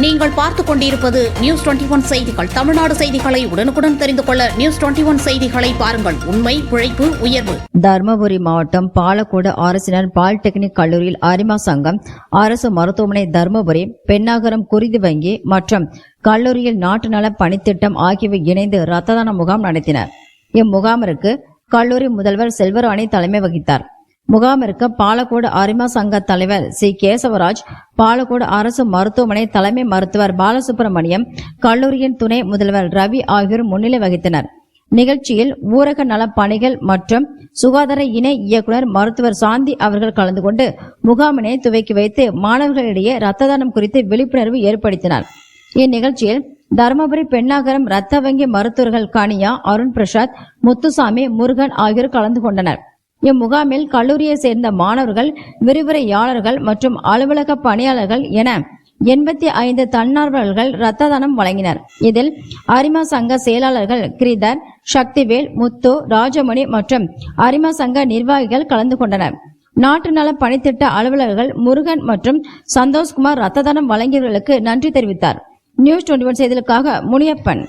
நீங்கள் பார்த்துக் கொண்டிருப்பது நியூஸ் டுவெண்டி ஒன் செய்திகள். தமிழ்நாடு செய்திகளை உடனுக்குடன் தெரிந்து கொள்ள நியூஸ் டுவெண்டி ஒன் செய்திகளை பாருங்கள். உண்மை உழைப்பு உயர்வு. தருமபுரி மாவட்டம் பாலக்கோடு அரசினர் பாலிடெக்னிக் கல்லூரியில் அரிமா சங்கம் அரசு மருத்துவமனை தர்மபுரி பெண்ணாகரம் குருதி வங்கி மற்றும் கல்லூரியில் நாட்டு நல பணித்திட்டம் ஆகியவை இணைந்து ரத்த தான முகாம் நடத்தினர். இம்முகாமிற்கு கல்லூரி முதல்வர் செல்வராணி தலைமை வகித்தார். முகாமிற்கு பாலக்கோடு அரிமா சங்க தலைவர் சி. கேசவராஜ் பாலக்கோடு அரசு மருத்துவமனை தலைமை மருத்துவர் பாலசுப்ரமணியம் கல்லூரியின் துணை முதல்வர் ரவி ஆகியோர் முன்னிலை வகித்தனர். நிகழ்ச்சியில் ஊரக நலப் பணிகள் மற்றும் சுகாதார இணை இயக்குனர் மருத்துவர் சாந்தி அவர்கள் கலந்து கொண்டு முகாமினை துவக்கி வைத்து மாணவர்களிடையே ரத்த தானம் குறித்து விழிப்புணர்வு ஏற்படுத்தினார். இந்நிகழ்ச்சியில் தருமபுரி பெண்ணாகரம் ரத்த வங்கி மருத்துவர்கள் கனியா அருண் பிரசாத் முத்துசாமி முருகன் ஆகியோர் கலந்து கொண்டனர். இம்முகாமில் கல்லூரியை சேர்ந்த மாணவர்கள் விரிவுரையாளர்கள் மற்றும் அலுவலக பணியாளர்கள் என எண்பத்தி ஐந்து தன்னார்வலர்கள் இரத்த தானம் வழங்கினர். இதில் அரிமா சங்க செயலாளர்கள் கிரிதர் சக்திவேல் முத்து ராஜமணி மற்றும் அரிமா சங்க நிர்வாகிகள் கலந்து கொண்டனர். நாட்டு நல பணித்திட்ட அலுவலர்கள் முருகன் மற்றும் சந்தோஷ்குமார் ரத்த தானம் வழங்கியவர்களுக்கு நன்றி தெரிவித்தார். நியூஸ் டுவெண்டி ஒன் செய்திகளுக்காக முனியப்பன்.